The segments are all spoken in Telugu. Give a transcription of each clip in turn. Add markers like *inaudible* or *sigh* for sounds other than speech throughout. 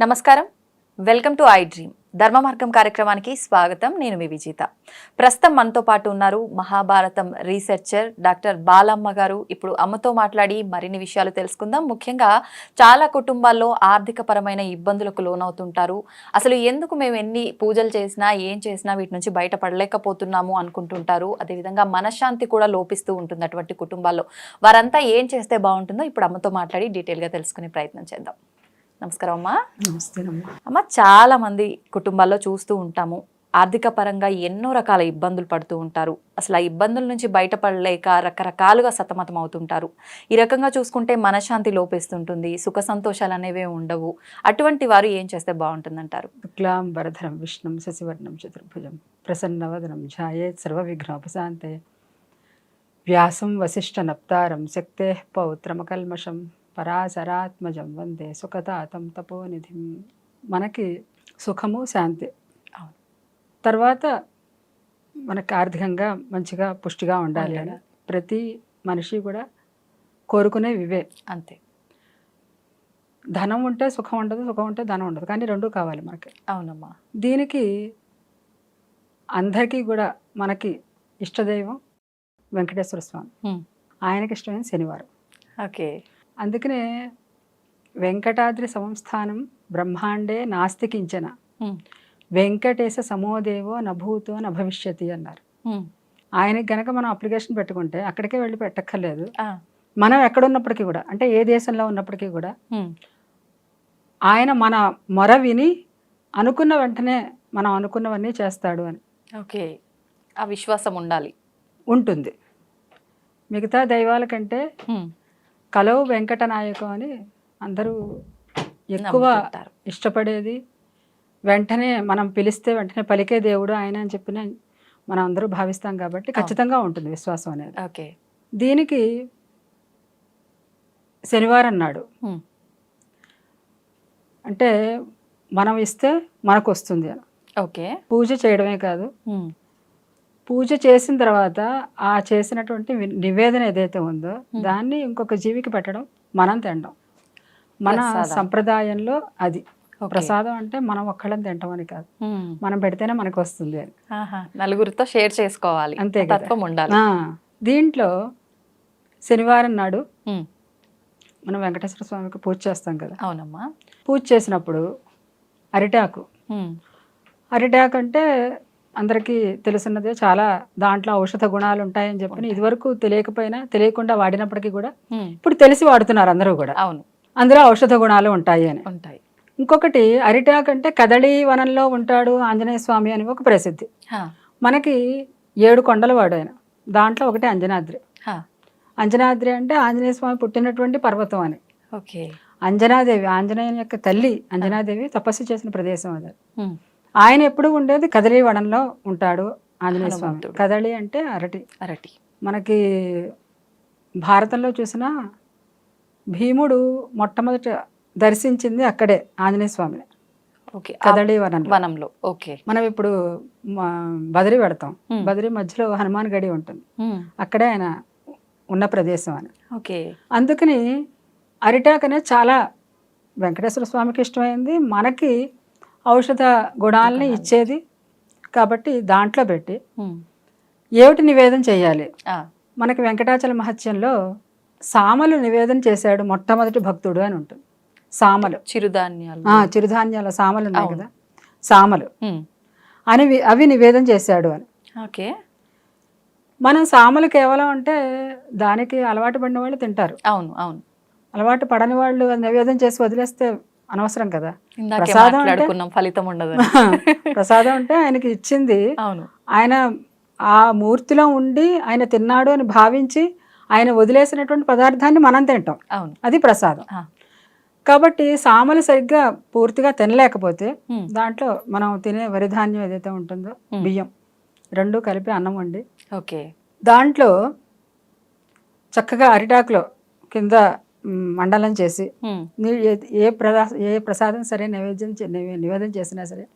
నమస్కారం. Welcome to I dream. ధర్మ మార్గం కార్యక్రమానికి స్వాగతం. నేను మీ విజేత. ప్రస్తుతం మనతో పాటు ఉన్నారు మహాభారతం రీసెర్చర్ డాక్టర్ బాలమ్మ గారు. ఇప్పుడు అమ్మతో మాట్లాడి మరిన్ని విషయాలు తెలుసుకుందాం. ముఖ్యంగా చాలా కుటుంబాల్లో ఆర్థిక పరమైన ఇబ్బందులకు లోనవుతుంటారు. అసలు ఎందుకు మేము ఎన్ని పూజలు చేసినా ఏం చేసినా వీటి నుంచి బయటపడలేకపోతున్నాము అనుకుంటుంటారు. అదేవిధంగా మనశ్శాంతి కూడా లోపిస్తూ ఉంటుంది అటువంటి కుటుంబాల్లో. వారంతా ఏం చేస్తే బాగుంటుందో ఇప్పుడు అమ్మతో మాట్లాడి డీటెయిల్గా తెలుసుకునే ప్రయత్నం చేద్దాం. నమస్కారం అమ్మా. నమస్తేనమ్మా అమ్మ. చాలా మంది కుటుంబాల్లో చూస్తూ ఉంటాము. ఆర్థిక పరంగా ఎన్నో రకాల ఇబ్బందులు పడుతూ ఉంటారు. అసలు ఆ ఇబ్బందుల నుంచి బయటపడలేక రకరకాలుగా సతమతం అవుతుంటారు. ఈ రకంగా చూసుకుంటే మనశ్శాంతి లోపిస్తుంటుంది సుఖ సంతోషాలు అనేవే ఉండవు. అటువంటి వారు ఏం చేస్తే బాగుంటుందంటారు? శుక్లాం వరధరం విష్ణుం శశివర్ణం చతుర్భుజం ప్రసన్నవదనం ఝాయేత్ సర్వవిఘ్నోపశాంతే. వ్యాసం వసిష్ఠ నప్తారం శక్తే పౌత్రమకల్మషం. పరాశరాత్మజం వందే సుఖతాతం తపోనిధిం. మనకి సుఖము శాంతి. అవును. తర్వాత మనకి ఆర్థికంగా మంచిగా పుష్టిగా ఉండాలి అని. ప్రతి మనిషి కూడా కోరుకునే వివే. అంతే. ధనం ఉంటే సుఖం ఉండదు సుఖం ఉంటే ధనం ఉండదు. కానీ రెండూ కావాలి మనకి. అవునమ్మా. దీనికి అందరికీ కూడా మనకి ఇష్టదైవం వెంకటేశ్వర స్వామి. ఆయనకి ఇష్టమైన శనివారం. ఓకే. అందుకనే వెంకటాద్రి సంస్థానం బ్రహ్మాండే నాస్తి కించన హ్మ్. వెంకటేశ సమోదేవో నభూతో నభవిష్యతి అన్నారు. ఆయనకి గనక మనం అప్లికేషన్ పెట్టుకుంటే అక్కడికే వెళ్ళి పెట్టక్కర్లేదు. మనం ఎక్కడున్నప్పటికీ కూడా అంటే ఏ దేశంలో ఉన్నప్పటికీ కూడా. ఆయన మన మొర విని అనుకున్న వెంటనే మనం అనుకున్నవన్నీ చేస్తాడు అని ఓకే ఆ విశ్వాసం ఉండాలి ఉంటుంది మిగతా దైవాల కంటే కలవు వెంకటనాయకం అని అందరూ ఎక్కువ. ఇష్టపడేది. వెంటనే మనం పిలిస్తే వెంటనే పలికే దేవుడు ఆయన అని చెప్పిన మనం అందరూ భావిస్తాం కాబట్టి ఖచ్చితంగా ఉంటుంది విశ్వాసం అనేది. ఓకే. దీనికి శనివారం నాడు. అంటే మనం ఇస్తే మనకు వస్తుంది ఓకే. పూజ చేయడమే కాదు. పూజ చేసిన తర్వాత ఆ చేసినటువంటి నివేదన ఏదైతే ఉందో. దాన్ని ఇంకొక జీవికి పెట్టడం మనం తినడం మన. సంప్రదాయంలో అది. ప్రసాదం అంటే మనం ఒక్కళ్ళని తింటాం అని కాదు. మనం పెడితేనే మనకు వస్తుంది అని నలుగురితో షేర్ చేసుకోవాలి అంతే. తత్వం ఉండాలి దీంట్లో శనివారం నాడు. మనం వెంకటేశ్వర స్వామికి పూజ చేస్తాం కదా అవునమ్మా పూజ చేసినప్పుడు అరిటాకు. అరిటాకు అంటే అందరికీ తెలుసున్నదే. చాలా దాంట్లో ఔషధ గుణాలు ఉంటాయని చెప్పి. ఇదివరకు తెలియకపోయినా తెలియకుండా వాడినప్పటికీ కూడా. ఇప్పుడు తెలిసి వాడుతున్నారు అందరూ కూడా. అవును. అందులో ఔషధ గుణాలు ఉంటాయి అని. ఉంటాయి. ఇంకొకటి అరిటాకు అంటే కదళి వనంలో ఉంటాడు ఆంజనేయ స్వామి అని ఒక ప్రసిద్ధి. మనకి ఏడు కొండలు వాడు ఆయన. దాంట్లో ఒకటి అంజనాద్రి. అంజనాద్రి అంటే ఆంజనేయ స్వామి పుట్టినటువంటి పర్వతం అని. ఓకే. అంజనాదేవి ఆంజనేయుని యొక్క తల్లి అంజనాదేవి తపస్సు చేసిన ప్రదేశం అది. ఆయన ఎప్పుడు ఉండేది? కదలి వనంలో ఉంటాడు ఆంజనేయ స్వామి. కదలి అంటే అరటి. అరటి. మనకి భారతంలో చూసిన భీముడు మొట్టమొదట దర్శించింది అక్కడే ఆంజనేయ స్వామిని. ఓకే. కదలి వనంలో. వనంలో. ఓకే. మనం ఇప్పుడు బదరి పెడతాం. బదరి మధ్యలో హనుమాన్ గడి ఉంటుంది. అక్కడే ఆయన ఉన్న ప్రదేశం అని ఓకే. అందుకని అరిటాక్ అనేది చాలా వెంకటేశ్వర స్వామికి ఇష్టమైంది. మనకి ఔషధ గుణాలని గుణాలు. ఇచ్చేది కాబట్టి దాంట్లో పెట్టి. ఏమిటి నివేదన చేయాలి? మనకి వెంకటాచల మహత్యంలో సామలు నివేదన చేశాడు మొట్టమొదటి భక్తుడు అని ఉంటుంది. సామలు. చిరుధాన్యాలు. చిరుధాన్యాల సామలు ఉన్నాయి. కదా? సామలు. అని అవి నివేదన చేశాడు అని. ఓకే. మనం సామలు కేవలం అంటే దానికి అలవాటు పడిన వాళ్ళు తింటారు. అవును అవును. అలవాటు పడని వాళ్ళు నివేదన చేసి వదిలేస్తే అనవసరం కదా. ప్రసాదం మాట్లాడుకున్నాం ఫలితం ఉండదు *laughs* ప్రసాదం అంటే ఆయనకి ఇచ్చింది. అవును. ఆయన ఆ మూర్తిలో ఉండి ఆయన తిన్నాడు అని భావించి ఆయన వదిలేసినటువంటి పదార్థాన్ని మనం తింటాం. అవును. అది ప్రసాదం. కాబట్టి సామలు సరిగ్గా పూర్తిగా తినలేకపోతే. దాంట్లో మనం తినే వరి ధాన్యం ఏదైతే ఉంటుందో. బియ్యం రెండు కలిపి అన్నం వండి ఓకే. దాంట్లో చక్కగా అరిటాకులో కింద మండలం చేసి ఏ- ప్రదా ఏ ప్రసాదం సరే నైవేద్యం నివేదన చేసినా సరే.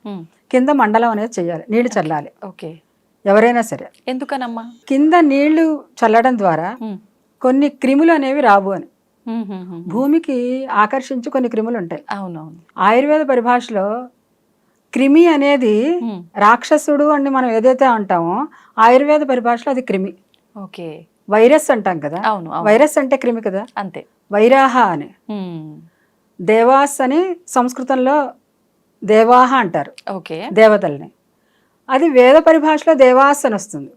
కింద మండలం అనేది చేయాలి నీళ్ళు చల్లాలి. ఓకే. ఎవరైనా సరే. ఎందుకనమ్మా? కింద నీళ్ళు చల్లడం ద్వారా. కొన్ని క్రిములు అనేవి రావు అని. భూమికి ఆకర్షించి కొన్ని క్రిములు ఉంటాయి. అవునవును. ఆయుర్వేద పరిభాషలో క్రిమి అనేది. రాక్షసుడు అని మనం ఏదైతే అంటామో ఆయుర్వేద పరిభాషలో అది క్రిమి. ఓకే. వైరస్ అంటాం కదా. అవును అవును. వైరస్ అంటే క్రిమి కదా. అంతే. వైరాహ అని. దేవాస్ అని సంస్కృతంలో దేవాహ అంటారు. ఓకే. దేవతల్ని. అది వేద పరిభాషలో దేవాస్ అని వస్తుంది.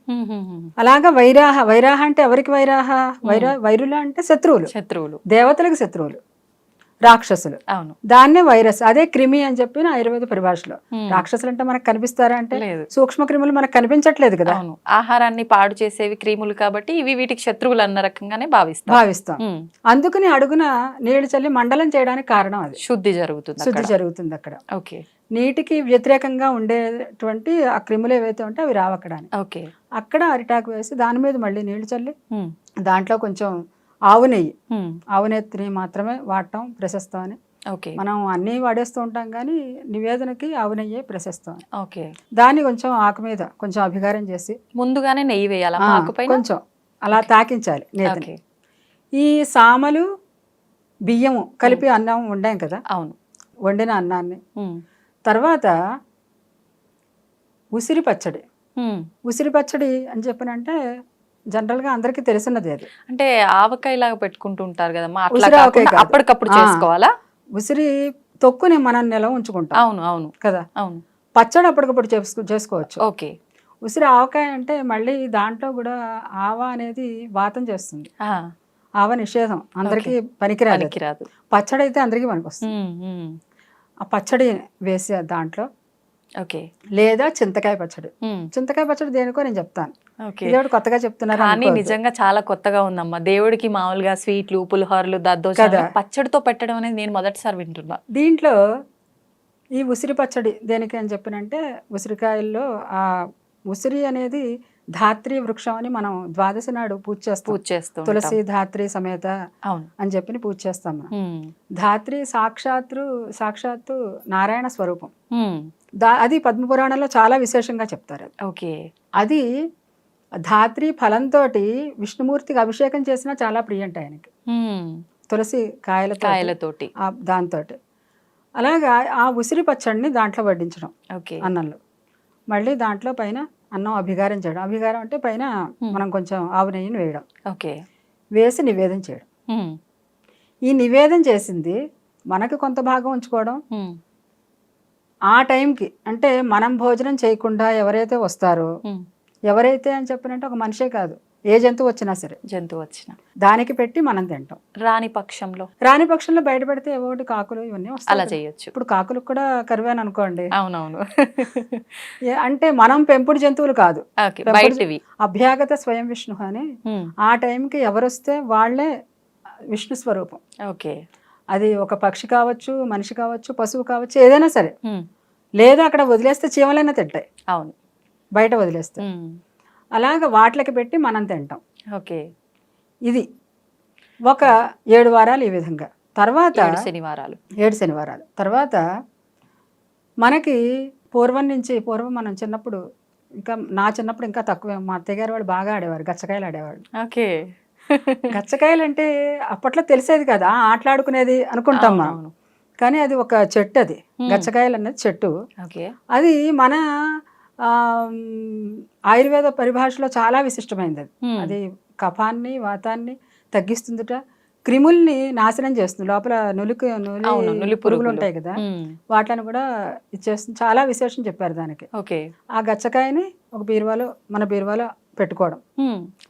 అలాగా వైరాహ వైరాహ అంటే ఎవరికి వైరాహ? వైరా వైరుల అంటే శత్రువులు. శత్రువులు. దేవతలకు శత్రువులు. రాక్షసులు. అవును. దాన్నే వైరస్. అదే క్రిమి అని చెప్పిన ఆయుర్వేద పరిభాషలో. రాక్షసులు అంటే మనకు కనిపిస్తారా అంటే లేదు. సూక్ష్మ క్రిములు మనకు కనిపించట్లేదు కదా. అవును. ఆహారాన్ని పాడు చేసేవి క్రీములు కాబట్టి ఇవి వీటికి శత్రువులు అన్న రకంగానే భావిస్తాం. భావిస్తాం. అందుకని అడుగున నీళ్ళు చల్లి మండలం చేయడానికి కారణం అది. శుద్ధి జరుగుతుంది శుద్ధి. జరుగుతుంది అక్కడ. ఓకే. నీటికి వ్యతిరేకంగా ఉండేటువంటి ఆ క్రిములు ఏవైతే ఉంటే అవి రావక్కడానికి ఓకే. అక్కడ అరిటాకు వేసి దాని మీద మళ్ళీ నీళ్ళు చల్లి. దాంట్లో కొంచెం ఆవు నెయ్యి. ఆవు నెత్తిని మాత్రమే వాడటం ప్రశస్తం అని ఓకే. మనం అన్నీ వాడేస్తూ ఉంటాం కానీ నివేదనకి ఆవు నెయ్యే ప్రశస్తం ఓకే. దాన్ని కొంచెం ఆకు మీద కొంచెం అభిగారం చేసి ముందుగానే నెయ్యి వేయాలా? కొంచెం. అలా తాకించాలి నేతిని. ఈ సామలు బియ్యము కలిపి అన్నం వండాం కదా? అవును. వండిన అన్నాన్ని. తర్వాత ఉసిరి పచ్చడి. ఉసిరి పచ్చడి అని చెప్పినంటే జనరల్గా అందరికీ తెలిసినది అది. అంటే ఆవకాయ లాగా పెట్టుకుంటూ ఉంటారు కదమ్మా అట్లా. అప్పటికప్పుడు. చేసుకోవాలా? ఉసిరి తొక్కుని మనం నిలవ ఉంచుకుంటాం. అవును అవును. కదా? అవును. పచ్చడి అప్పటికప్పుడు చేసుకో చేసుకోవచ్చు. ఓకే. ఉసిరి ఆవకాయ అంటే మళ్ళీ దాంట్లో కూడా ఆవ అనేది వాతం చేస్తుంది. ఆవ నిషేధం. అందరికీ పనికిరాదు పచ్చడి అయితే అందరికీ పనికొస్తుంది. ఆ పచ్చడి వేసి దాంట్లో ఓకే లేదా చింతకాయ పచ్చడి. చింతకాయ పచ్చడి దేనికో నేను చెప్తాను ఓకే ఇదేవిడ కొత్తగా చెప్తున్నారు కానీ. నిజంగా చాలా కొత్తగా ఉందమ్మా దేవుడికి మామూలుగా స్వీట్లు పులిహోరలు దద్దోజనం కదా. పచ్చడితో పెట్టడం అనేది నేను మొదటిసారి వింటున్నా దీంట్లో ఈ ఉసిరి పచ్చడి దేనికి అని చెప్పినంటే ఉసిరికాయల్లో ఆ ఉసిరి అనేది ధాత్రి వృక్షం అని మనం ద్వాదశి నాడు పూజ చేస్తాం పూజ చేస్తూ. తులసి ధాత్రి సమేత అని చెప్పి పూజ చేస్తాం మనం. ధాత్రి సాక్షాత్తు సాక్షాత్తు నారాయణ స్వరూపం. దా అది పద్మపురాణంలో చాలా విశేషంగా చెప్తారు. ఓకే. అది ధాత్రి ఫలంతో విష్ణుమూర్తికి అభిషేకం చేసినా చాలా ప్రియంట ఆయనకి. తులసి కాయలతో కాయలతోటి. దాంతో అలాగా ఆ ఉసిరి పచ్చడిని దాంట్లో వడ్డించడం ఓకే. అన్నంలో. మళ్ళీ దాంట్లో పైన అన్నం అభిగారం చేయడం. అభిగారం అంటే పైన మనం కొంచెం ఆవు నెయ్యిని వేయడం. ఓకే. వేసి నివేదన చేయడం. ఈ నివేదన చేసింది మనకు కొంత భాగం ఉంచుకోవడం. ఆ టైంకి అంటే మనం భోజనం చేయకుండా ఎవరైతే వస్తారో. ఎవరైతే అని చెప్పినంటే ఒక మనిషే కాదు. ఏ జంతువు వచ్చినా సరే. జంతువు వచ్చిన. దానికి పెట్టి మనం తింటాం. రాని పక్షంలో. రాని పక్షంలో బయట పెడితే ఒకటి కాకులు ఇవన్నీ వస్తాయి అలా. చేయొచ్చు. ఇప్పుడు కాకులకు కూడా కరువేని అనుకోండి. అవునవును. అంటే మనం పెంపుడు జంతువులు కాదు. అభ్యాగత స్వయం విష్ణు అని. ఆ టైంకి ఎవరు వస్తే వాళ్ళే విష్ణు స్వరూపం. ఓకే. అది ఒక పక్షి కావచ్చు మనిషి కావచ్చు పశువు కావచ్చు ఏదైనా సరే. లేదా అక్కడ వదిలేస్తే చీమలైనా తింటాయి. అవును. బయట వదిలేస్తే. అలాగ వాటికి పెట్టి మనం తింటాం. ఓకే. ఇది ఒక ఏడు వారాలు ఈ విధంగా. తర్వాత శనివారాలు. ఏడు శనివారాలు. తర్వాత మనకి పూర్వం నుంచి పూర్వం మనం చిన్నప్పుడు ఇంకా నా చిన్నప్పుడు ఇంకా తక్కువే. మా అత్తయ్య గారు వాళ్ళు బాగా ఆడేవారు గచ్చకాయలు ఆడేవాళ్ళు. ఓకే. గచ్చకాయలు అంటే అప్పట్లో తెలిసేది కదా. ఆటలాడుకునేది అనుకుంటాం మనం. కానీ అది ఒక చెట్టు అది. గచ్చకాయలు అనేది చెట్టు. అది మన ఆయుర్వేద పరిభాషలో చాలా విశిష్టమైనది అది. అది కఫాన్ని వాతాన్ని తగ్గిస్తుందిట. క్రిముల్ని నాశనం చేస్తుంది. లోపల నులికి నులి పురుగులు. ఉంటాయి కదా. వాటిని కూడా ఇచ్చేస్తుంది. చాలా విశేషం చెప్పారు దానికి. ఓకే. ఆ గచ్చకాయని ఒక బీరువాలో మన బీరువాలో పెట్టుకోవడం.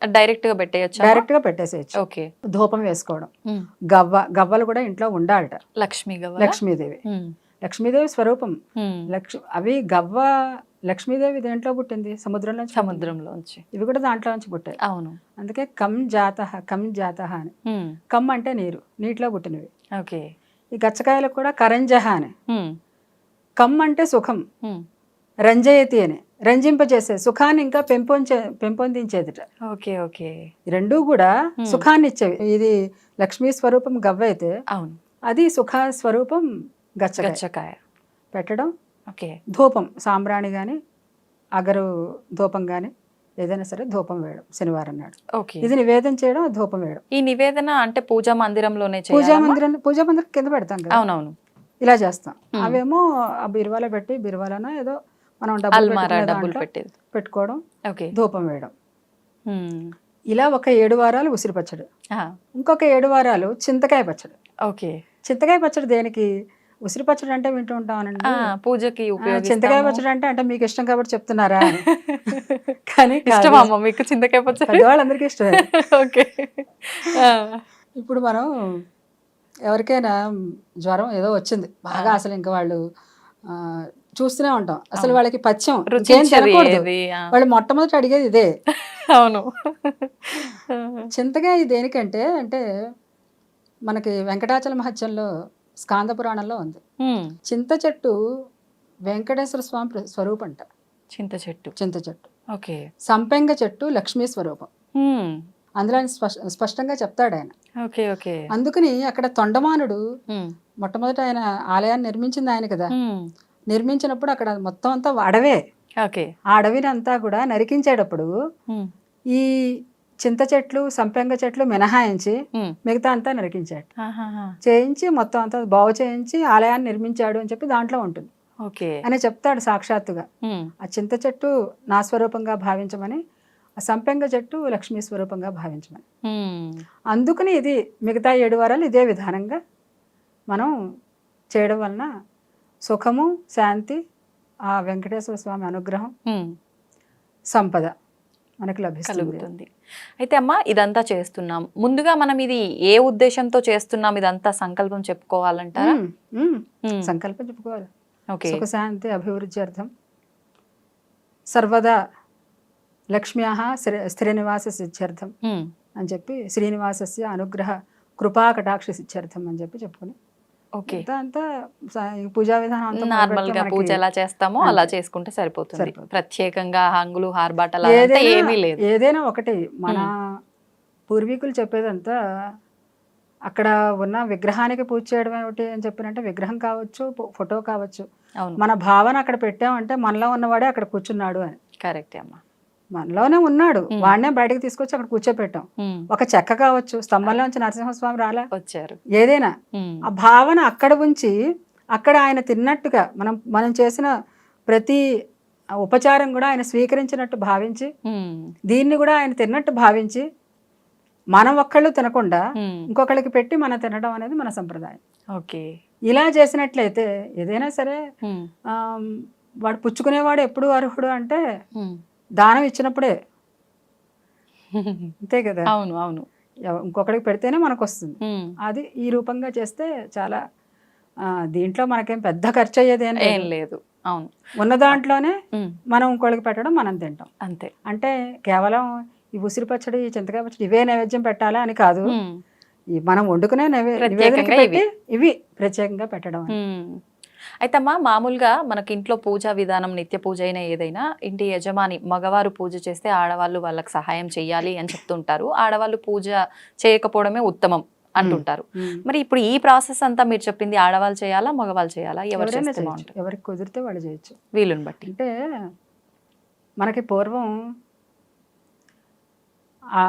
డైరెక్ట్గా పెట్టేయచ్చా? డైరెక్ట్గా పెట్టేసేయచ్చు. ఓకే. ధూపం వేసుకోవడం. గవ్వ గవ్వలు కూడా ఇంట్లో ఉండాలట. లక్ష్మి గవ్వ లక్ష్మీదేవి. లక్ష్మీదేవి స్వరూపం. లక్ష్మి అవి గవ్వ లక్ష్మీదేవి దేంట్లో పుట్టింది? సముద్రంలో. సముద్రంలోంచి. ఇవి కూడా దాంట్లో నుంచి పుట్టాయి. అవును. అందుకే కమ్ జాత కమ్ జాత అని. కమ్ అంటే నీరు. నీటిలో పుట్టినవి. ఓకే. ఈ గచ్చకాయలకు కూడా కరంజహ అని. కమ్ అంటే సుఖం. రంజయతి అని. రంజింపజేసే సుఖాన్ని ఇంకా పెంపొంచే పెంపొందించేదిట. Okay okay. రెండూ కూడా. సుఖాన్ని ఇచ్చేవి ఇది లక్ష్మీ స్వరూపం గవ్వ అయితే అవును. అది సుఖ స్వరూపం గచ్చకాయ. గచ్చకాయ. పెట్టడం. ఓకే. ధూపం సాంబ్రాణి కానీ అగరు ధూపం కానీ ఏదైనా సరే ధూపం వేయడం శనివారం నాడు. ఓకే. ఇది నివేదన చేయడం ధూపం వేయడం. ఈ నివేదన అంటే పూజా మందిరంలోనే పూజా మందిరం పూజా మందిరం కింద పెడతాం కదా. అవునవును. ఇలా చేస్తాం. అవేమో ఆ బీరువాలో పెట్టి బీరువాలోనో ఏదో మనం డబ్బులు డబ్బులు పెట్టేది. పెట్టుకోవడం ఓకే. ధూపం వేయడం. ఇలా ఒక ఏడు వారాలు ఉసిరి పచ్చడి. ఇంకొక ఏడు వారాలు చింతకాయ పచ్చడి. ఓకే. చింతకాయ పచ్చడి దేనికి? ఉసిరి పచ్చడి అంటే వింటూ ఉంటామనండి. పూజకి. చింతకాయ పచ్చడి అంటే అంటే మీకు ఇష్టం కాబట్టి చెప్తున్నారా. *laughs* కానీ. ఇష్టమా మీకు చింతకాయ పచ్చడి? పెద్దవాళ్ళందరికీ ఇష్టమే. *laughs* ఓకే. ఇప్పుడు మనం ఎవరికైనా జ్వరం ఏదో వచ్చింది. బాగా అసలు ఇంకా వాళ్ళు చూస్తూనే ఉంటాం. అసలు వాళ్ళకి పచ్చం వాళ్ళు మొట్టమొదటి అడిగేది ఇదే. అవును. చింతకాయ దేనికంటే అంటే మనకి వెంకటాచల మహత్యంలో స్కాంద పురాణంలో ఉంది. చింత చెట్టు వెంకటేశ్వర స్వామి స్వరూపం అంట చింత చెట్టు. చింత చెట్టు. ఓకే. సంపెంగ చెట్టు లక్ష్మీ స్వరూపం. అందులో స్పష్టంగా చెప్తాడు ఆయన. Okay okay. అందుకని అక్కడ తొండమానుడు మొట్టమొదట ఆయన ఆలయాన్ని నిర్మించింది ఆయన కదా. నిర్మించినప్పుడు అక్కడ మొత్తం అంతా అడవే. ఓకే. ఆ అడవిని అంతా కూడా నరికించేటప్పుడు ఈ చింత చెట్లు సంపెంగ చెట్లు మినహాయించి మిగతా అంతా నరికించాడు. చేయించి మొత్తం అంతా బాగు చేయించి ఆలయాన్ని నిర్మించాడు అని చెప్పి దాంట్లో ఉంటుంది. ఓకే. అని చెప్తాడు సాక్షాత్తుగా. ఆ చింత చెట్టు నా స్వరూపంగా భావించమని ఆ సంపెంగ చెట్టు లక్ష్మీ స్వరూపంగా భావించమని. అందుకని ఇది మిగతా ఏడు వారాలు ఇదే విధానంగా మనం చేయడం వలన సుఖము శాంతి ఆ వెంకటేశ్వర స్వామి అనుగ్రహం. సంపద మనకు లభిస్తుంది. అయితే అమ్మ ఇదంతా చేస్తున్నాం. ముందుగా మనం ఇది ఏ ఉద్దేశంతో చేస్తున్నాం? ఇదంతా సంకల్పం చెప్పుకోవాలంటారా. ఉమ్, సంకల్పం చెప్పుకోవాలి. ఓకే. సుఖశాంతి అభివృద్ధి అర్థం. సర్వదా లక్ష్మ్యాः స్థిర స్థిర నివాస సిద్ధ్యర్థం అని చెప్పి శ్రీనివాసస్య అనుగ్రహ కృపా కటాక్ష సిద్ధ్యర్థం అని చెప్పి చెప్పుకుని ఓకే. అంతా పూజా విధానం అంతా నార్మల్గా పూజ ఎలా చేస్తామో అలా. చేసుకుంటే సరిపోతుంది. ప్రత్యేకంగా హంగులు హార్బాటలు ఏమీ లేదు. ఏదైనా ఒకటి. మన పూర్వీకులు చెప్పేదంతా అక్కడ ఉన్న విగ్రహానికి పూజ చేయడం ఏమిటి అని చెప్పినంటే విగ్రహం కావచ్చు ఫోటో కావచ్చు. అవును. మన భావన అక్కడ పెట్టామంటే మనలో ఉన్నవాడే అక్కడ కూర్చున్నాడు అని. కరెక్టే అమ్మా. మనలోనే ఉన్నాడు. వాడినే బయటకు తీసుకొచ్చి అక్కడ కూర్చోపెట్టాం. ఒక చెక్క కావచ్చు స్తంభంలోంచి నరసింహస్వామి రాలా? వచ్చారు. ఏదైనా. ఆ భావన అక్కడ ఉంచి అక్కడ ఆయన తిన్నట్టుగా మనం మనం చేసిన ప్రతి ఉపచారం కూడా ఆయన స్వీకరించినట్టు భావించి దీన్ని కూడా ఆయన తిన్నట్టు భావించి మనం ఒక్కళ్ళు తినకుండా ఇంకొకళ్ళకి పెట్టి మనం తినడం అనేది మన సంప్రదాయం. ఓకే. ఇలా చేసినట్లయితే ఏదైనా సరే వాడు పుచ్చుకునేవాడు ఎప్పుడు అర్హుడు అంటే. దానం ఇచ్చినప్పుడే. *laughs* అంతే కదా? అవును అవును. ఇంకొకరికి పెడితేనే మనకు వస్తుంది అది ఈ రూపంగా చేస్తే చాలా దీంట్లో మనకేం పెద్ద ఖర్చు అయ్యేది ఏం లేదు. అవును. ఉన్న దాంట్లోనే మనం ఇంకోళ్ళకి పెట్టడం మనం తింటాం. అంతే. అంటే కేవలం ఈ ఉసిరి పచ్చడి ఈ చింతకాయ పచ్చడి ఇవే నైవేద్యం పెట్టాలా అని కాదు. మనం వండుకునే నైవే- ప్రత్యేకంగా నివేదనకి పెట్టి ఇవి ప్రత్యేకంగా పెట్టడం. అయితే అమ్మా మామూలుగా మనకి ఇంట్లో పూజా విధానం నిత్య పూజ అయినా ఏదైనా ఇంటి యజమాని మగవారు పూజ చేస్తే ఆడవాళ్ళు వాళ్ళకి సహాయం చేయాలి అని చెప్తుంటారు. ఆడవాళ్ళు పూజ చేయకపోవడమే ఉత్తమం అంటుంటారు. మరి ఇప్పుడు ఈ ప్రాసెస్ అంతా మీరు చెప్పింది ఆడవాళ్ళు చేయాలా మగవాళ్ళు చేయాలా? ఎవరు ఎవరికి కుదిరితే వాళ్ళు చేయొచ్చు. వీలుని బట్టి. అంటే మనకి పూర్వం ఆ,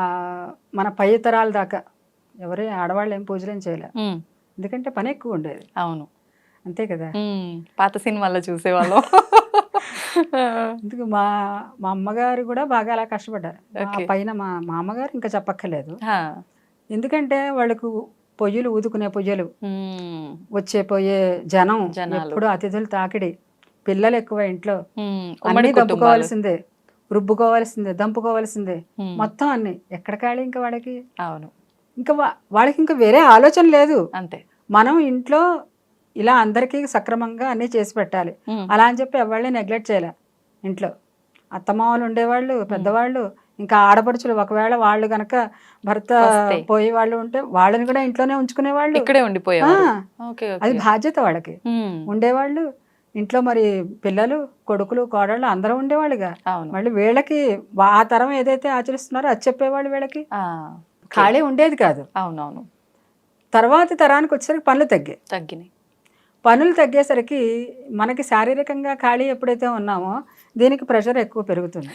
మన పై తరాల దాకా ఎవరే ఆడవాళ్ళు ఏం పూజలు ఏం చేయలే ఎందుకంటే పని ఎక్కువ ఉండేది. అవును. అంతే కదా? పాత సినిమాల్లో చూసేవాళ్ళం. అందుకు మా మా అమ్మగారు కూడా బాగా అలా కష్టపడ్డారు. పైన మా మా అమ్మగారు ఇంకా చెప్పక్కర్లేదు. ఎందుకంటే వాళ్ళకు పొయ్యిలు ఊదుకునే పొయ్యలు వచ్చే పోయే జనం. ఎప్పుడు అతిథులు తాకిడి. పిల్లలు ఎక్కువ ఇంట్లో. అన్ని దప్పుకోవాల్సిందే రుబ్బుకోవాల్సిందే దంపుకోవాల్సిందే. మొత్తం అన్ని. ఎక్కడ ఖాళీ ఇంకా వాడికి అవును. ఇంకా వాళ్ళకి ఇంకా వేరే ఆలోచన లేదు. అంతే. మనం ఇంట్లో ఇలా అందరికీ సక్రమంగా అన్నీ చేసి పెట్టాలి. అలా అని చెప్పి ఎవరిని నెగ్లెక్ట్ చేయలే ఇంట్లో. అత్తమామలు ఉండేవాళ్ళు పెద్దవాళ్ళు ఇంకా ఆడపడుచులు ఒకవేళ వాళ్ళు గనక భర్త. పోయే వాళ్ళు ఉంటే వాళ్ళని కూడా ఇంట్లోనే ఉంచుకునేవాళ్ళు. ఇక్కడే ఆ, ఉండిపోయేవారు ఓకే. అది బాధ్యత వాళ్ళకి. ఉండేవాళ్ళు ఇంట్లో మరి పిల్లలు కొడుకులు కోడళ్ళు అందరూ ఉండేవాళ్ళుగా. మళ్ళీ వీళ్ళకి ఆ తరం ఏదైతే ఆచరిస్తున్నారో అది చెప్పేవాళ్ళు వీళ్ళకి. ఖాళీ ఉండేది కాదు. అవునవును. తర్వాత తరానికి వచ్చేసరికి పనులు తగ్గాయి. తగ్గినాయి. పనులు తగ్గేసరికి మనకి శారీరకంగా ఖాళీ ఎప్పుడైతే ఉన్నామో దీనికి ప్రెషర్ ఎక్కువ పెరుగుతుంది.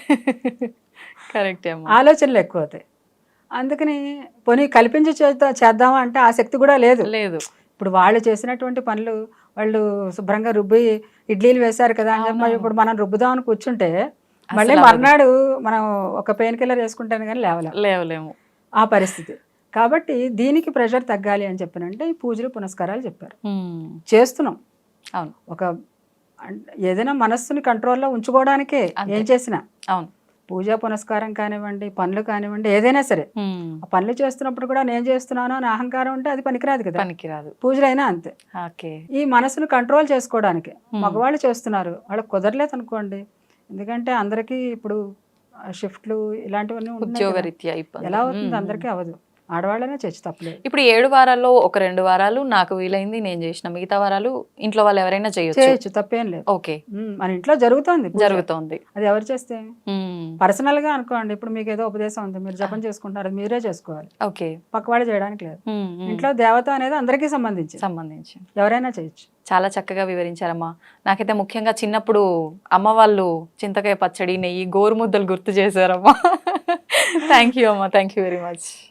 కరెక్ట్ ఆలోచనలు ఎక్కువ అవుతాయి అందుకని పోనీ కల్పించి చేద్దా చేద్దామా అంటే ఆ శక్తి కూడా లేదు. లేదు. ఇప్పుడు వాళ్ళు చేసినటువంటి పనులు వాళ్ళు శుభ్రంగా రుబ్బి ఇడ్లీలు వేశారు కదా అని చెప్పి. ఇప్పుడు మనం రుబ్బుదామని కూర్చుంటే మళ్ళీ. మర్నాడు మనం ఒక పెయిన్ కిల్లర్ వేసుకుంటాను కానీ లేవలేం. లేవలేము. ఆ పరిస్థితి. కాబట్టి దీనికి ప్రెషర్ తగ్గాలి అని చెప్పినంటే ఈ పూజలు పునస్కారాలు చెప్పారు. చేస్తున్నాం. అవును. ఒక ఏదైనా మనస్సుని కంట్రోల్లో ఉంచుకోవడానికే. ఏం చేసినా. అవును. పూజ పునస్కారం కానివ్వండి పనులు కానివ్వండి ఏదైనా సరే. ఆ పనులు చేస్తున్నప్పుడు కూడా నేను చేస్తున్నాను అని అహంకారం ఉంటే అది పనికిరాదు కదా. పనికిరాదు. పూజలైనా అంతే. ఈ మనసును కంట్రోల్ చేసుకోవడానికి. మగవాళ్ళు చేస్తున్నారు. వాళ్ళకి కుదరలేదు అనుకోండి ఎందుకంటే అందరికీ ఇప్పుడు షిఫ్ట్లు ఇలాంటివన్నీ ఎలా అవుతుంది అందరికీ అవ్వదు ఆడవాళ్ళనే చర్చి తప్పలేదు. ఇప్పుడు ఏడు వారాల్లో ఒక రెండు వారాలు నాకు వీలైంది నేను చేసిన మిగతా వారాలు ఇంట్లో వాళ్ళు ఎవరైనా చేయొచ్చు. చేయొచ్చు తప్పేం లేదు. ఓకే. మన ఇంట్లో జరుగుతోంది. జరుగుతోంది. అది ఎవరు చేస్తే? పర్సనల్గా అనుకోండి ఇప్పుడు మీకు ఏదో ఉపదేశం ఉంది మీరు జపం చేసుకుంటారు మీరే చేసుకోవాలి. ఓకే. పక్కవాళ్ళు చేయడానికి లేదు. ఇంట్లో దేవత అనేది అందరికీ సంబంధించి సంబంధించి ఎవరైనా చేయొచ్చు. చాలా చక్కగా వివరించారమ్మా. నాకైతే ముఖ్యంగా చిన్నప్పుడు అమ్మ వాళ్ళు చింతకాయ పచ్చడి నెయ్యి గోరుముద్దలు గుర్తు చేశారమ్మా. *laughs* థ్యాంక్ యూ అమ్మా. Thank you very much